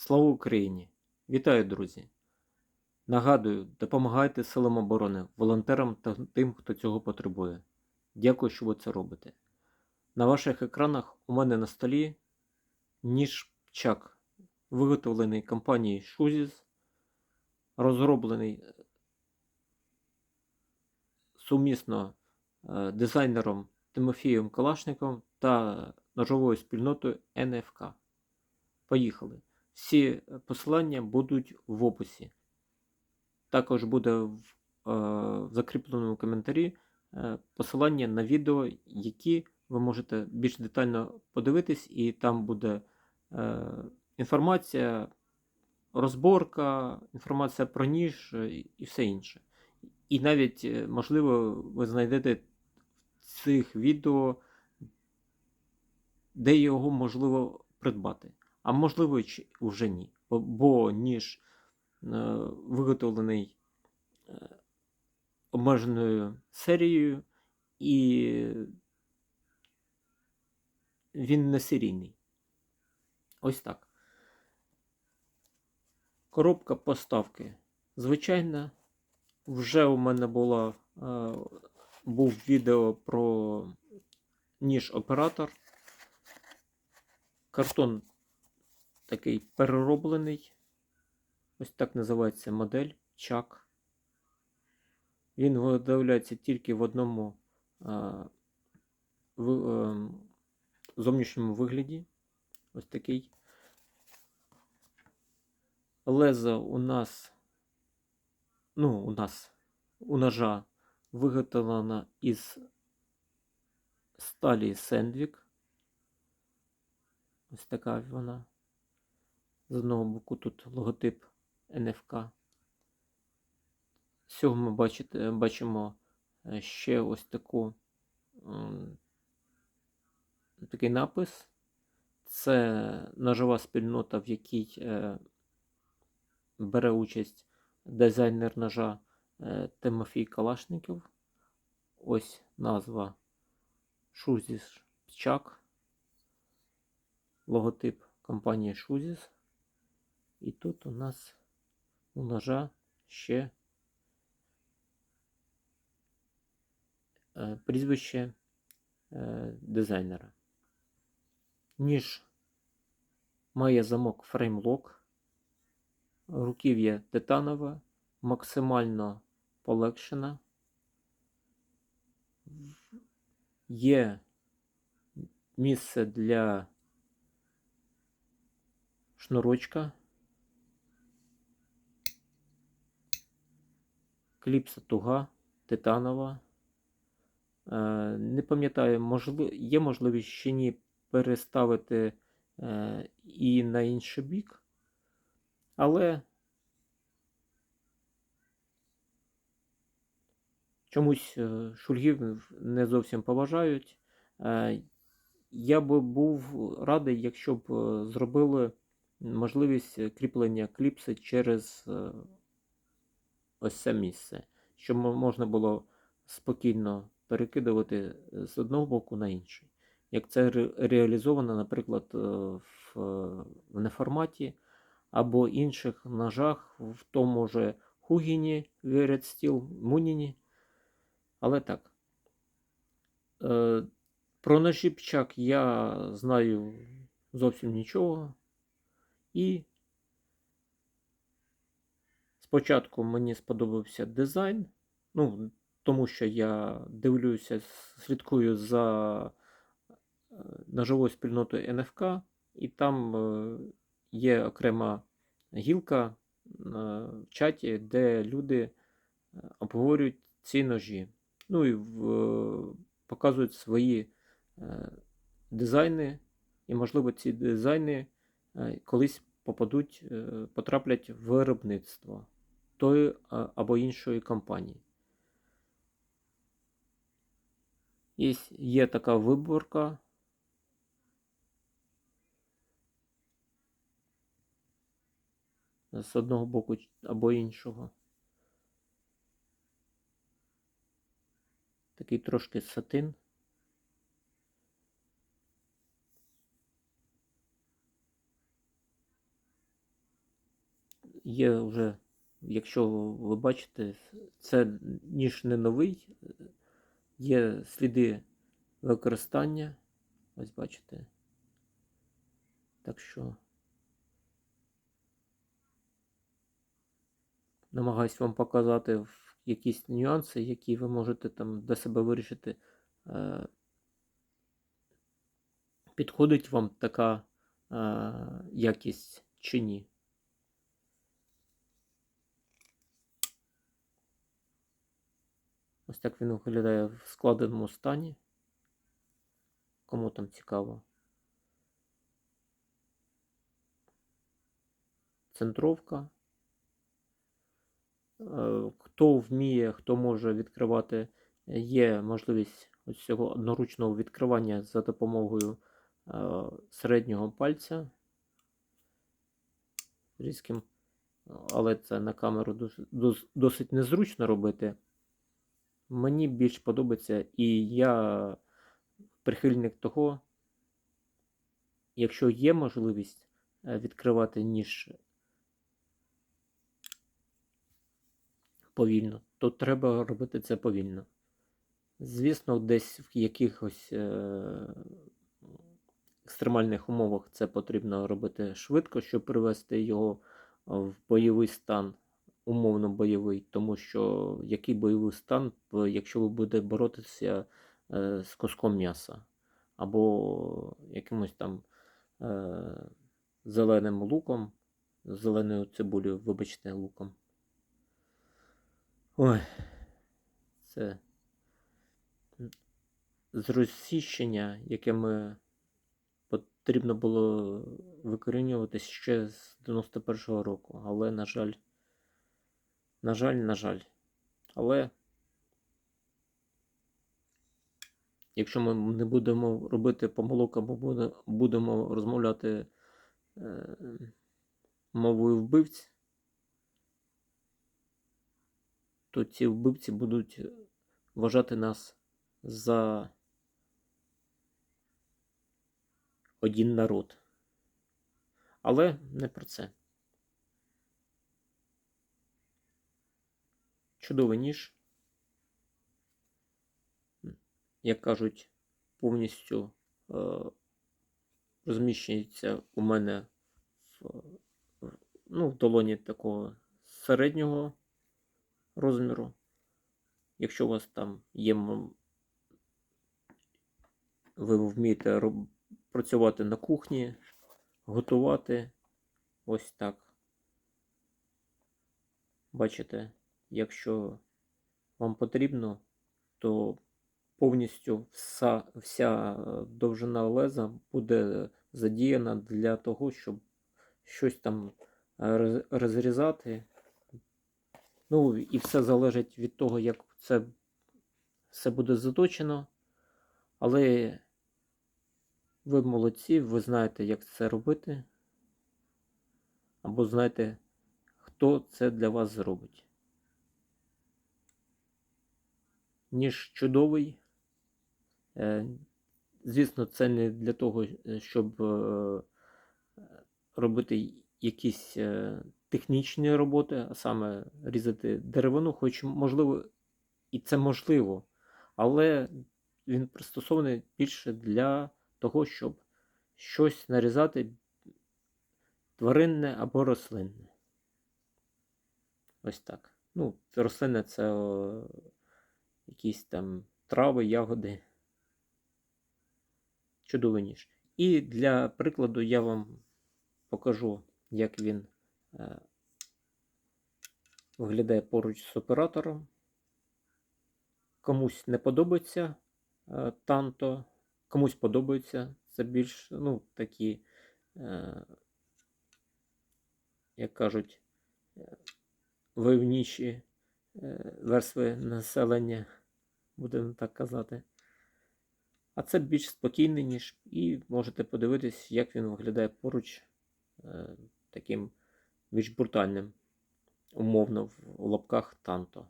Слава Україні! Вітаю, друзі! Нагадую, допомагайте силам оборони, волонтерам та тим, хто цього потребує. Дякую, що ви це робите. На ваших екранах у мене на столі ніж чак, виготовлений компанією Shuzis, розроблений е, сумісно е, дизайнером Тимофієм Калашником та ножовою спільнотою НФК. Поїхали! Всі е, посилання будуть в описі. Також буде в, е, в закріпленому коментарі е, посилання на відео, які ви можете більш детально подивитись, і там буде е, інформація, розборка, інформація про ніж е, і все інше. І навіть, е, можливо, ви знайдете в цих відео, де його можливо придбати. А можливо, вже ні. Бо, ніж е, виготовлений е, обмеженою серією, і він не серійний. Ось так. Коробка поставки. Звичайно, вже у мене була, е, був відео про ніж оператор. Картон такий перероблений. Ось так називається модель чак. Він виготовляється тільки в одному а, в, а, зовнішньому вигляді. Ось такий. Лезо у нас, ну, у нас у ножа виготовлена із сталі Сендвік. Ось така вона. З одного боку тут логотип НФК. З цього ми бачите, бачимо е, ще ось таку, такий напис. Це ножова спільнота, в якій е, бере участь дизайнер ножа е, Тимофій Калашників. Ось назва Шузіс Чак. Логотип компанії Шузіс. І тут у нас у ножа ще е, прізвище е, дизайнера. Ніж має замок фреймлок, руків'я титанове, максимально полегшена. Є місце для шнурочка. Кліпса туга, титанова. Е, не пам'ятаю, можливо, є можливість ще ні переставити е, і на інший бік, але чомусь е, шульгів не зовсім поважають. Я би був радий, якщо б зробили можливість кріплення кліпси через ось це місце, щоб можна було спокійно перекидувати з одного боку на інший. Як це реалізовано, наприклад, е, в, в неформаті або інших ножах, в тому же Хугіні, Верет Steel, Муніні. Але так. Е, про ножі пчак я знаю зовсім нічого. І Спочатку мені сподобався дизайн, ну, тому що я дивлюся, слідкую за е, ножовою спільнотою НФК, і там е, є окрема гілка е, в чаті, де люди обговорюють ці ножі. Ну і в, показують свої дизайни, і, можливо, ці дизайни колись попадуть, потраплять в виробництво тої або іншої компанії. Є, є така виборка. З одного боку або іншого. Такий трошки сатин. є вже, якщо ви бачите, це ніж не новий, є сліди використання. Ось бачите. Так що намагаюсь вам показати якісь нюанси, які ви можете там для себе вирішити. Е, Підходить вам така е, якість чи ні? Ось так він виглядає в складеному стані. Кому там цікаво. Центровка. Е, Хто вміє, хто може відкривати, є можливість ось цього одноручного відкривання за допомогою е, середнього пальця. Різким, але це на камеру дос- дос- досить незручно робити. Мені більш подобається, і я прихильник того, якщо є можливість е, відкривати ніж повільно, то треба робити це повільно. Звісно, десь в якихось е, екстремальних умовах це потрібно робити швидко, щоб привести його в бойовий стан, умовно бойовий, тому що який бойовий стан, якщо ви будете боротися е, з куском м'яса або якимось там е, зеленим луком, зеленою цибулею, вибачте, луком. Ой, це зросійщення, яке ми потрібно було викорінювати ще з 91-го року. Але, на жаль, на жаль, на жаль. Але якщо ми не будемо робити помилок або будемо розмовляти е, мовою вбивць, то ці вбивці будуть вважати нас за один народ. Але не про це. Чудовий ніж. Як кажуть, повністю е, розміщується у мене в, ну, в долоні такого середнього розміру. Якщо у вас там є, ви вмієте роб- працювати на кухні, готувати ось так. Бачите, якщо вам потрібно, то повністю вся, вся е, довжина леза буде задіяна для того, щоб щось там е, розрізати. Ну, і все залежить від того, як це все буде заточено. Але ви молодці, ви знаєте, як це робити. Або знаєте, хто це для вас зробить. Ніж чудовий. Е, Звісно, це не для того, е, щоб е, робити якісь технічні роботи, а саме різати деревину, хоч можливо, і це можливо, але він пристосований більше для того, щоб щось нарізати тваринне або рослинне. Ось так. Ну, рослинне це якісь там трави, ягоди. Чудовий ніж. І для прикладу я вам покажу, як він е, виглядає поруч з оператором. Комусь не подобається е, танто, комусь подобається. Це більш, ну, такі, е, як кажуть, е, верстви населення, будемо так казати. А це більш спокійний ніж, і можете подивитись, як він виглядає поруч е, таким більш брутальним, умовно, в лапках танто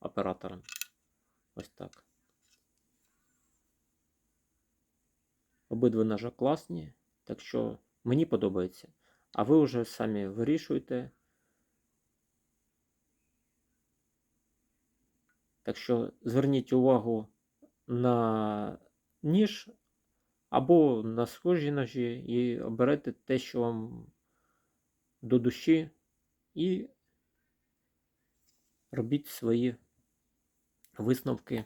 оператором. Ось так. Обидва ножа класні, так що мені подобається. А ви вже самі вирішуєте, Так що зверніть увагу на ніж або на схожі ножі і оберете те, що вам до душі, і робіть свої висновки.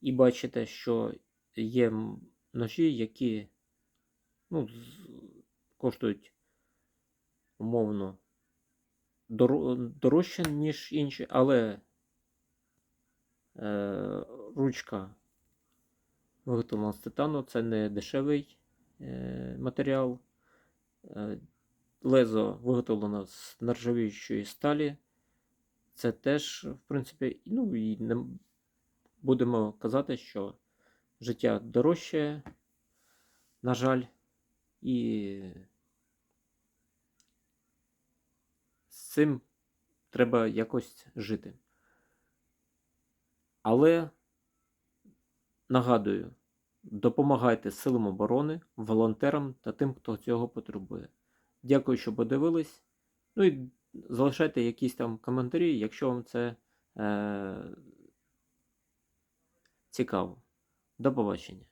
І бачите, що є ножі, які ну, коштують умовно дорожче, ніж інші, але ручка виготовлена з титану, це не дешевий е, матеріал. Е, лезо виготовлено з нержавіючої сталі. Це теж, в принципі, ну і не будемо казати, що життя дорожче, на жаль, і з цим треба якось жити. Але нагадую, допомагайте силам оборони, волонтерам та тим, хто цього потребує. Дякую, що подивились. Ну і залишайте якісь там коментарі, якщо вам це е, цікаво. До побачення.